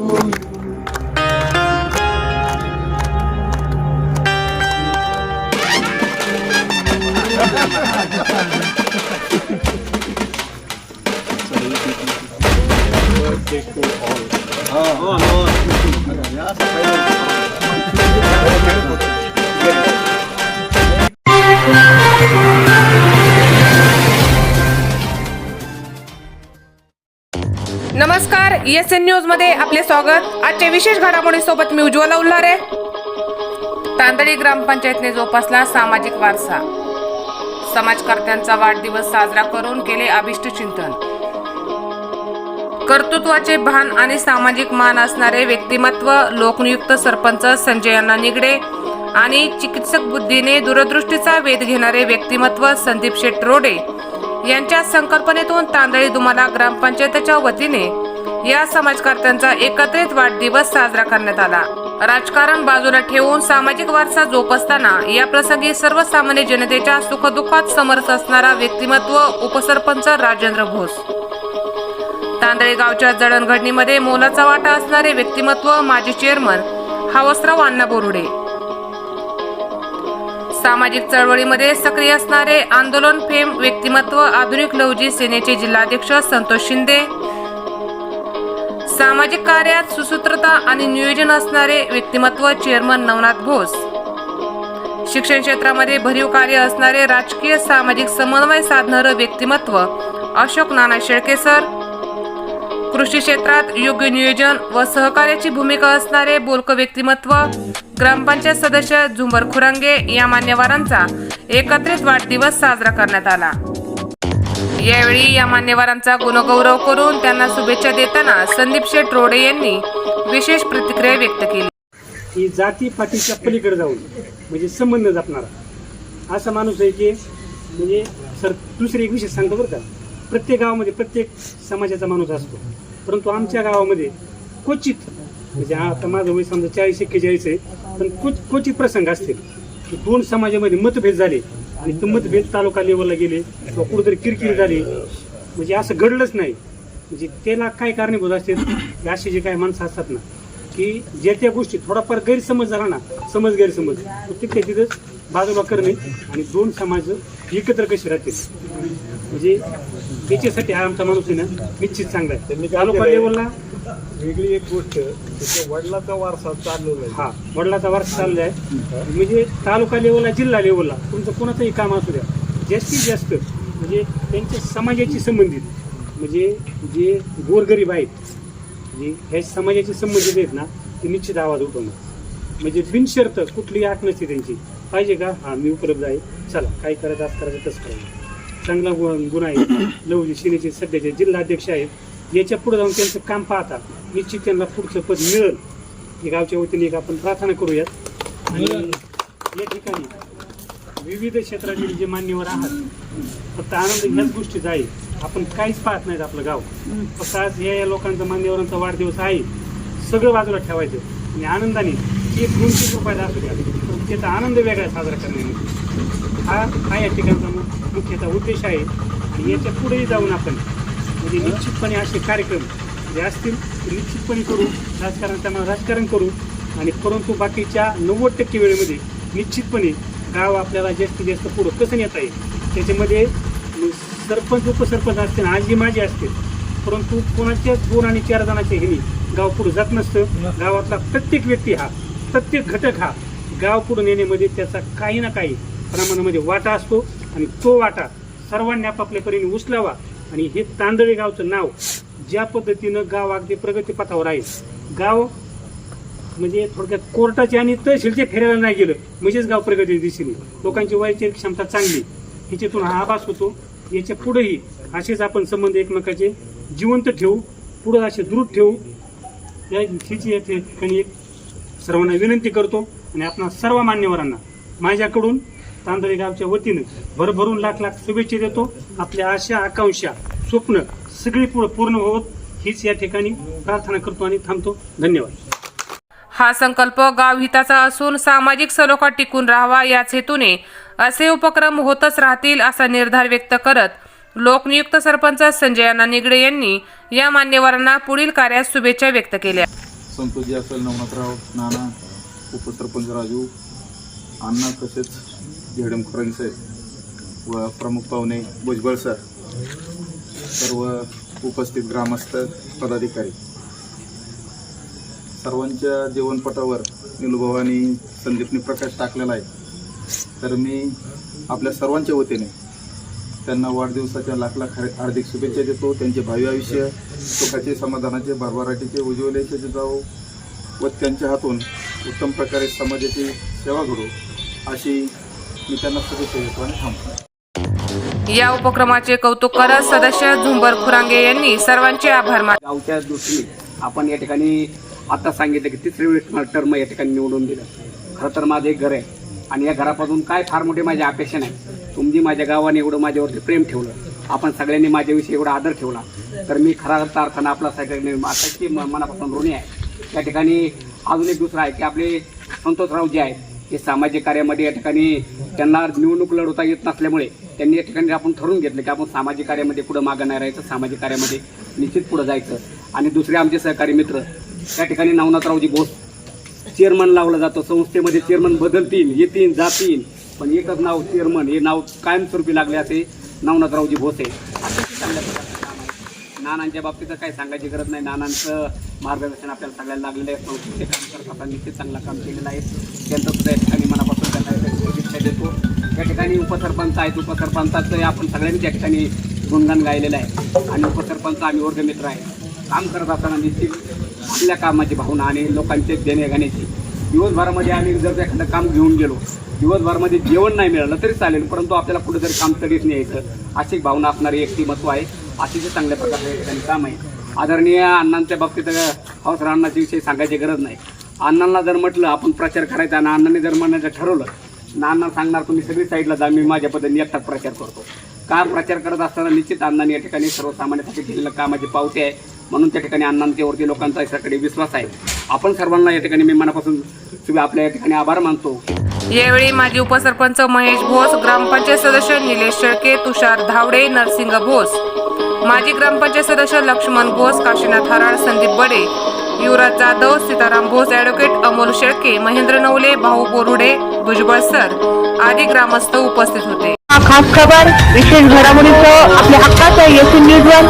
Oh, नमस्कार S N न्यूजमध्ये आपले स्वागत. आजच्या विशेष घडामोडी सोबत मी उज्ज्वला उल्हारे. तांदळी ग्रामपंचायतने जोपासला सामाजिक वारसा. समाजकर्त्यांचा वाढदिवस साजरा करून केले अभिष्ट चिंतन. कर्तृत्वाचे भान आणि सामाजिक मान असणारे व्यक्तिमत्व लोकनियुक्त सरपंच संजय अण्णा निगडे आणि चिकित्सक बुद्धीने दूरदृष्टीचा वेध घेणारे व्यक्तिमत्व संदीप शेट रोडे यांच्या संकल्पनेतून तांदळी दुमाला ग्रामपंचायतीच्या वतीने या समाजकर्त्यांचा एकत्रित वाढदिवस साजरा करण्यात आला. राजकारण बाजूला ठेवून सामाजिक वारसा जोपासताना या प्रसंगी सर्वसामान्य जनतेच्या सुखदुःखात समर्थ असणारा व्यक्तिमत्व उपसरपंच राजेंद्र घोष तांदळे गावच्या जडणघडणीमध्ये मोलाचा वाटा असणारे व्यक्तिमत्व माजी चेअरमन हावसराव अण्णा बोरुडे. सामाजिक चळवळीमध्ये सक्रिय असणारे आंदोलन फेम व्यक्तिमत्व आधुनिक लवजी सेनेचे जिल्हाध्यक्ष संतोष शिंदे सामाजिक कार्यात सुसूत्रता आणि नियोजन असणारे व्यक्तिमत्व चेअरमन नवनाथ भोस शिक्षण क्षेत्रामध्ये भरीव कार्य असणारे राजकीय सामाजिक समन्वय साधणारं व्यक्तिमत्व अशोक नाना शेळके सर. कृषी क्षेत्रात योग्य नियोजन व सहकार्याची भूमिका असणारे बोलक व्यक्तिमत्व ग्रामपंचायत सदस्य झुंबर खुरांगे या मान्यवरांचा एकत्रित वाढदिवस साजरा करण्यात आला. यावेळी या मान्यवरांचा गुणगौरव करून त्यांना शुभेच्छा देताना संदीप शेठ रोडे यांनी विशेष प्रतिक्रिया व्यक्त केली. की जाती पाठीच्या पलीकडे जाऊन म्हणजे संबंध जपणारा असा माणूस आहे की म्हणजे सर दुसरी एक विषय सांगतो बरं का. प्रत्येक गावामध्ये प्रत्येक समाजाचा माणूस असतो. परंतु आमच्या गावामध्ये क्वचित म्हणजे आता माझं वय समजा चाळीस एक्केचाळीस आहे पण क्वच क्वचित प्रसंग असतील. दोन समाजामध्ये मतभेद झाले आणि मतभेद तालुका लेवलला गेले किंवा कुठेतरी किरकिर झाली. म्हणजे असं घडलंच नाही. म्हणजे त्याला काय कारणीभूत असतील? अशी जे काही माणसं असतात ना की ज्या त्या गोष्टी थोडाफार गैरसमज झाला ना समज गैरसमज तिथे तिथं बाजूला करणे आणि दोन समाज एकत्र कसे राहतील? म्हणजे त्याच्यासाठी हा आमचा माणूस आहे ना निश्चित चांगला आहे. तालुका? लेवलला वेगळी एक गोष्ट त्याच्या वडिलाचा वारसा चाललेला आहे. हा वडिलाचा वारसा चाललाय आहे. म्हणजे तालुका लेवलला जिल्हा लेवलला तुमचं कोणाचंही काम असू द्या. जास्तीत जास्त म्हणजे त्यांच्या समाजाची संबंधित म्हणजे जे गोरगरीब आहेत म्हणजे ह्या समाजाशी संबंधित आहेत ना ते निश्चित आवाज उठवणार म्हणजे बिनशर्त कुठली आठ नसते त्यांची. पाहिजे का? हा मी उपलब्ध आहे. चला काय करायचं आज करायचं तसं करायचं. चांगला गुण गुण आहे. लवजी सेनेचे सध्याचे जिल्हाध्यक्ष आहेत. याच्यापुढे जाऊन त्यांचं काम पाहता. निश्चित त्यांना पुढचं पद मिळेल. या गावच्या वतीने एक आपण प्रार्थना करूयात. आणि या ठिकाणी विविध क्षेत्रातील जे मान्यवर आहात फक्त आनंद ह्याच गोष्टीचा आहे आपण काहीच पाहत नाहीत आपलं गाव. फक्त आज या या लोकांचा मान्यवरांचा वाढदिवस आहे. सगळं बाजूला ठेवायचं. आणि आनंदाने एक दोन तीन रुपयाचा असू द्या. पण त्याचा आनंद वेगळा साजरा करण्यामध्ये. हा हा या ठिकाणचा मुख्यतः उद्देश आहे. आणि याच्या पुढेही जाऊन आपण म्हणजे निश्चितपणे असे कार्यक्रम जे असतील ते निश्चितपणे करू राजकारण त्यांना राजकारण करू आणि परंतु बाकीच्या नव्वद टक्के वेळेमध्ये निश्चितपणे गाव आपल्याला जास्तीत जास्त पुढं कसं नेता येईल? त्याच्यामध्ये सरपंच उपसरपंच असते आजी माझी असते परंतु कोणाच्याच दोन आणि चार जणांच्या ह्यानी गाव पुढे जात नसतं. गावातला प्रत्येक व्यक्ती हा प्रत्येक घटक हा गाव पुढे नेण्यामध्ये त्याचा काही ना काही प्रमाणामध्ये वाटा असतो आणि तो वाटा सर्वांनी आपापल्या परीने उचलावा. आणि हे तांदळे गावचं नाव ज्या पद्धतीनं गाव अगदी प्रगतीपथावर आहे. गाव म्हणजे थोडक्यात कोर्टाचे आणि तहसीलचे फेरायला नाही गेलं. म्हणजेच गाव प्रगती दिशेने. लोकांची वैचारिक क्षमता चांगली. ह्याच्यातून हा आभास होतो. याच्या पुढेही असेच आपण संबंध एकमेकाचे जिवंत ठेवू पुढे असे दृढ ठेवू. या हीच या ठिकाणी एक सर्वांना विनंती करतो. आणि आपणा सर्व मान्यवरांना माझ्याकडून तांदळी गावच्या वतीनं भरभरून लाख लाख शुभेच्छा देतो. आपल्या आशा आकांक्षा स्वप्न सगळी पूर्ण होत हीच या ठिकाणी प्रार्थना करतो आणि थांबतो. धन्यवाद. हा संकल्प गाव हिताचा असून सामाजिक सलोखा टिकून राहावा याच हेतूने असे उपक्रम होतच राहतील असा निर्धार व्यक्त करत लोकनियुक्त सरपंच संजय अण्णा निगडे यांनी या मान्यवरांना पुढील कार्यात शुभेच्छा व्यक्त केल्या. संतोषजी असेल नवनाथराव नाना उपसरपंच राजू अण्णा तसेच झेडम खोरंग साहेब व प्रमुख पाहुणे भुजबळ सर. सर्व उपस्थित ग्रामस्थ पदाधिकारी. सर्वांच्या जीवनपटावर निलुभावानी संदीपने प्रकाश टाकलेला आहे. तर मी आपल्या सर्वांच्या वतीने त्यांना वाढदिवसाच्या लाख लाख हार्दिक शुभेच्छा देतो. त्यांचे भावी आयुष्य सुखाचे समाधानाचे भरभराटीचे उज्ज्वलेचे यशाचे जावो व त्यांच्या हातून उत्तम प्रकारे समाजाची सेवा घडू अशी मी त्यांना शुभेच्छा देतो आणि थांबतो. या उपक्रमाचे कौतुक करत सदस्य झुंबर खुरांगे यांनी सर्वांचे आभार मानले गावच्या दृष्टीने आपण या ठिकाणी आता सांगितलं की तिसरी वेळेस टर्म या ठिकाणी निवडून दिलं. खरं तर माझं एक घर आहे आणि या घरापासून काय फार मोठी माझी अपेक्षा नाही. तुम्ही माझ्या गावाने एवढं माझ्यावरती प्रेम ठेवलं. आपण सगळ्यांनी माझ्याविषयी एवढा आदर ठेवला. तर मी खरा अर्थानं आपला सगळ्यांनी मनापासून ऋणी आहे. त्या ठिकाणी अजून एक दुसरं आहे की आपले संतोषराव जे आहेत हे सामाजिक कार्यामध्ये या ठिकाणी त्यांना निवडणूक लढवता येत नसल्यामुळे त्यांनी या ठिकाणी आपण ठरवून घेतलं की आपण सामाजिक कार्यामध्ये पुढं मागं नाही राहायचं सामाजिक कार्यामध्ये निश्चित पुढं जायचं. आणि दुसरे आमचे सहकारी मित्र त्या ठिकाणी नवनाथरावजी बोस चेअरमन लावलं जातं. संस्थेमध्ये चेअरमन बदलतील येतील जातील. पण एकच नाव चेअरमन हे नाव कायमस्वरूपी लागले असे नवनाथरावजी भोसे आहे. नानांच्या बाबतीत काही सांगायची गरज नाही. नानांचं मार्गदर्शन आपल्याला सगळ्याला लागलेलं आहे. संस्थेचे काम करत असताना निश्चित चांगलं काम केलेलं आहे. त्यांचं सुद्धा या ठिकाणी मनापासून त्यांना शुभेच्छा देतो. या ठिकाणी उपसरपंच आहेत. उपसरपंचाचं आपण सगळ्यांनी त्या ठिकाणी गुणगान गायलेलं आहे. आणि उपसरपंच आम्ही वर्गमित्र आहे. काम करत असताना निश्चित आपल्या कामाची भावना आणि लोकांचे देणे घेण्याची. दिवसभरामध्ये आम्ही जर एखादं काम घेऊन गेलो दिवसभरामध्ये जेवण नाही मिळालं तरी चालेल परंतु आपल्याला कुठेतरी काम तरीच न्यायचं अशी भावना असणारी व्यक्तिमत्व आहे. अतिशय चांगल्या प्रकारचं ठिकाणी काम आहे. आदरणीय अण्णांच्या बाबतीत हौसरा अण्णाच्या विषयी सांगायची गरज नाही. अण्णांना जर म्हटलं आपण प्रचार करायचा आणि अण्णांनी जर म्हणायचं ठरवलं ना अण्णा सांगणार तुम्ही सगळी साईडला जा मी माझ्या पद्धतीने एकटाच प्रचार करतो. का प्रचार करत असताना निश्चित अण्णांनी या ठिकाणी सर्वसामान्यांसाठी केलेलं कामाची पावती आहे. म्हणून त्या ठिकाणी अण्णांच्यावरती लोकांचा याच्याकडे विश्वास आहे. आपण सर्वांना या ठिकाणी मी मनापासून आपल्या या ठिकाणी आभार मानतो. यावेळी माजी उपसरपंच महेश भोस ग्रामपंचायत सदस्य निलेश शेळके तुषार धावडे नरसिंग भोस. माजी ग्रामपंचायत सदस्य लक्ष्मण घोष काशीनाथ हराळ संदीप बडे युवराज जाधव सीताराम घोष ॲडव्होकेट अमोल शेळके महेंद्र नवले भाऊ बोरुडे भुजबळ सर आदी ग्रामस्थ उपस्थित होते. हा खास खबर विशेष घडामोडीचं आपल्या हक्काचं एस न्यूज वन.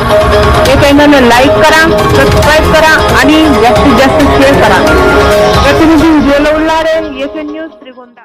हे चॅनल लाईक करा सबस्क्राईब करा आणि जास्तीत जास्त शेअर करा. प्रतिनिधी उज्ज्वल उल्हारे एस न्यूज त्रिगोंदा